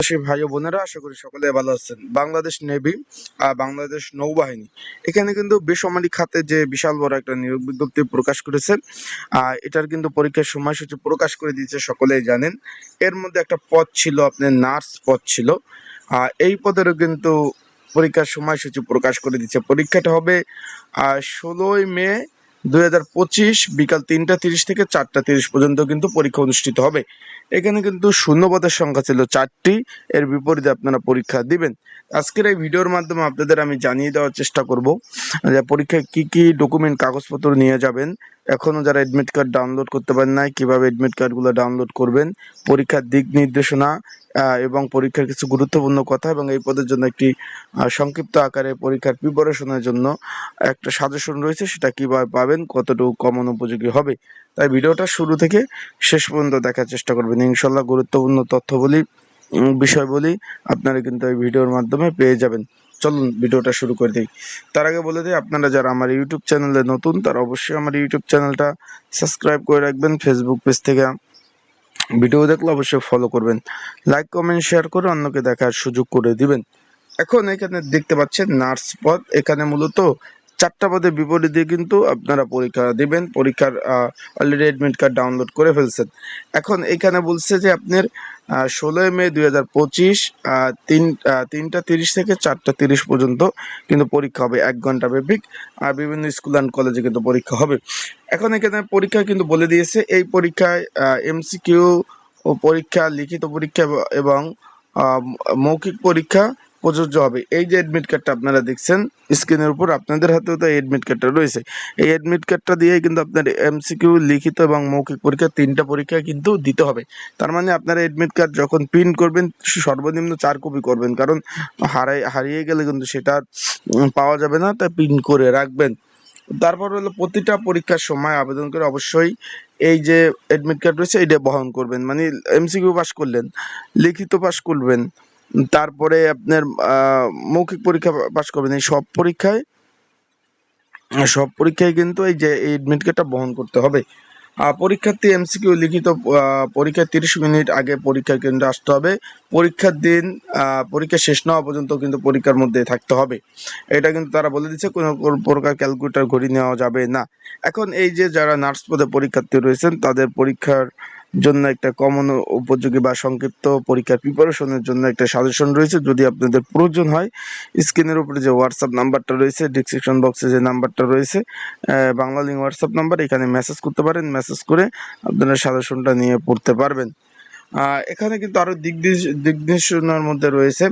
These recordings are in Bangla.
ভাই বোনেরা, আশা করি সকলে ভালো আছেন। বাংলাদেশ নেভি আর বাংলাদেশ নৌবাহিনী। এখানে কিন্তু বেসামরিক খাতে যে বিশাল বড় একটা নিয়োগ বিজ্ঞপ্তি প্রকাশ করেছে আর এটার কিন্তু পরীক্ষার সময়সূচি প্রকাশ করে দিয়েছে, সকলেই জানেন। এর মধ্যে একটা পদ ছিল আপনার নার্স পদ ছিল। আর এই পদেরও কিন্তু পরীক্ষার সময়সূচি প্রকাশ করে দিচ্ছে পরীক্ষাটা হবে, আহ, ষোলোই মে দুই হাজার পঁচিশ বিকাল তিনটা তিরিশ থেকে চারটা তিরিশ পর্যন্ত কিন্তু পরীক্ষা অনুষ্ঠিত হবে। এখানে কিন্তু শূন্যপদের সংখ্যা ছিল চারটি। এর বিপরীতে আপনারা পরীক্ষা দিবেন। আজকের এই ভিডিওর মাধ্যমে আপনাদের আমি জানিয়ে দেওয়ার চেষ্টা করব যে পরীক্ষায় কি কি ডকুমেন্ট কাগজপত্র নিয়ে যাবেন এখনও যারা এডমিট কার্ড ডাউনলোড করতে পারেন নাই কীভাবে এডমিট কার্ডগুলো ডাউনলোড করবেন পরীক্ষার দিক নির্দেশনা এবং পরীক্ষার কিছু গুরুত্বপূর্ণ কথা এবং এই পদের জন্য একটি সংক্ষিপ্ত আকারে পরীক্ষার প্রিপারেশনের জন্য একটা সাজেশন রয়েছে সেটা কীভাবে পাবেন কতটুকু কমন উপযোগী হবে। তাই ভিডিওটা শুরু থেকে শেষ পর্যন্ত দেখার চেষ্টা করবেন। ইনশাল্লাহ গুরুত্বপূর্ণ তথ্য বলি উম, বিষয় বলি আপনারা কিন্তু এই ভিডিওর মাধ্যমে পেয়ে যাবেন। চলুন ভিডিওটা শুরু করে দিই। তার আগে বলে দিই, আপনারা যারা আমার ইউটিউব চ্যানেলে নতুন, তারা অবশ্যই আমার ইউটিউব চ্যানেলটা সাবস্ক্রাইব করে রাখবেন। ফেসবুক পেজ থেকে ভিডিও দেখলে অবশ্যই ফলো করবেন। লাইক কমেন্ট শেয়ার করে অন্যকে দেখার সুযোগ করে দিবেন। এখন এখানে দেখতে পাচ্ছেন নার্স পদ। এখানে মূলত চারটা পদের বিপরীতে কিন্তু আপনারা পরীক্ষা দিবেন। পরীক্ষার অলরেডি অ্যাডমিট কার্ড ডাউনলোড করে ফেলছেন। এখন এখানে বলছে যে আপনার ষোলোই মে দুই হাজার পঁচিশ তিন তিনটা তিরিশ থেকে চারটা তিরিশ পর্যন্ত কিন্তু পরীক্ষা হবে এক ঘণ্টা ব্যাপিক, আর বিভিন্ন স্কুল অ্যান্ড কলেজে কিন্তু পরীক্ষা হবে। এখন এখানে পরীক্ষা কিন্তু বলে দিয়েছে, এই পরীক্ষায় এমসিকিউ পরীক্ষা, লিখিত পরীক্ষা এবং মৌখিক পরীক্ষা প্রযোজ্য হবে। এই যে অ্যাডমিট কার্ডটা আপনারা দেখছেন স্ক্রিনের উপর আপনাদের হাতেও তো অ্যাডমিট কার্ডটা রয়েছে। এই অ্যাডমিট কার্ডটা দিয়ে কিন্তু আপনার এমসিকিউ লিখিত এবং মৌখিক পরীক্ষা, তিনটা পরীক্ষা কিন্তু দিতে হবে। তার মানে আপনারা এডমিট কার্ড যখন প্রিন্ট করবেন, সর্বনিম্ন চার কপি করবেন। কারণ হারাই, হারিয়ে গেলে কিন্তু সেটা পাওয়া যাবে না, তাই প্রিন্ট করে রাখবেন। তারপর হলো প্রতিটা পরীক্ষার সময় আবেদন করে অবশ্যই এই যে অ্যাডমিট কার্ড রয়েছে এটা বহন করবেন। মানে এমসিকিউ পাস করলেন, লিখিত পাস করবেন। তারপরে আপনার মৌখিক পরীক্ষা পাস করবেন। এই সব পরীক্ষায় সব পরীক্ষায় কিন্তু এই যে এই এডমিট কার্ডটা বহন করতে হবে। পরীক্ষার্থী এমসিকিউ লিখিত আহ, পরীক্ষার তিরিশ মিনিট আগে পরীক্ষা কেন্দ্রে আসতে হবে। পরীক্ষার দিন পরীক্ষা শেষ না পর্যন্ত কিন্তু পরীক্ষার মধ্যে থাকতে হবে। এটা কিন্তু তারা বলে দিচ্ছে কোনো কোনো প্রকার ক্যালকুলেটর ঘড়ি নেওয়া যাবে না। এখন এই যে যারা নার্স পদে পরীক্ষার্থী রয়েছেন তাদের পরীক্ষার জন্য একটা কমন উপযোগী বা সংক্ষিপ্ত পরীক্ষার প্রিপারেশনের জন্য একটা সাজেশন রয়েছে। যদি আপনাদের প্রয়োজন হয় স্ক্রিনের উপরে যে হোয়াটসঅ্যাপ নাম্বারটা রয়েছে ডিসক্রিপশন বক্সে যে নাম্বারটা রয়েছে আহ, লিঙ্ক হোয়াটসঅ্যাপ নাম্বার এখানে মেসেজ করতে পারেন। মেসেজ করে আপনারা সাজেশনটা নিয়ে পড়তে পারবেন। এখানে কিন্তু আরও দিক দিশ- মধ্যে রয়েছে।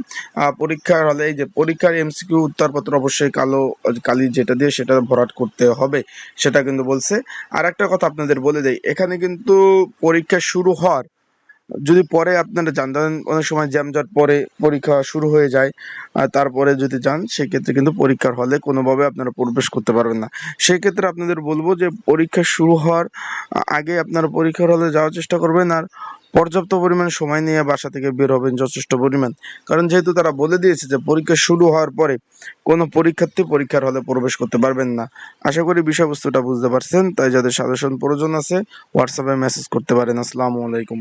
পরীক্ষার হলে এই যে পরীক্ষার এমসিকিউ উত্তরপত্র অবশ্যই কালো, কালি যেটা দিয়ে সেটা ভরাট করতে হবে, সেটা কিন্তু বলছে। আর একটা কথা আপনাদের বলে দেয় এখানে কিন্তু পরীক্ষা শুরু হওয়ার, যদি পরে আপনারা যান, ধরেন অনেক সময় জ্যামজট পরে পরীক্ষা শুরু হয়ে যায়, আর তারপরে যদি যান, সেক্ষেত্রে কিন্তু পরীক্ষার হলে কোনোভাবে আপনারা প্রবেশ করতে পারবেন না। সেক্ষেত্রে আপনাদের বলব যে পরীক্ষা শুরু হওয়ার, আগে আপনারা পরীক্ষার হলে যাওয়ার চেষ্টা করবেন, আর পর্যাপ্ত পরিমাণ সময় নিয়ে বাসা থেকে বের হবেন যথেষ্ট পরিমাণ। কারণ যেহেতু তারা বলে দিয়েছে যে পরীক্ষা শুরু হওয়ার পরে কোনো পরীক্ষার্থী পরীক্ষার হলে প্রবেশ করতে পারবেন না। আশা করি বিষয়বস্তুটা বুঝতে পারছেন, তাই যাদের সাজেশন প্রয়োজন আছে হোয়াটসঅ্যাপে মেসেজ করতে পারেন। আসসালামু আলাইকুম।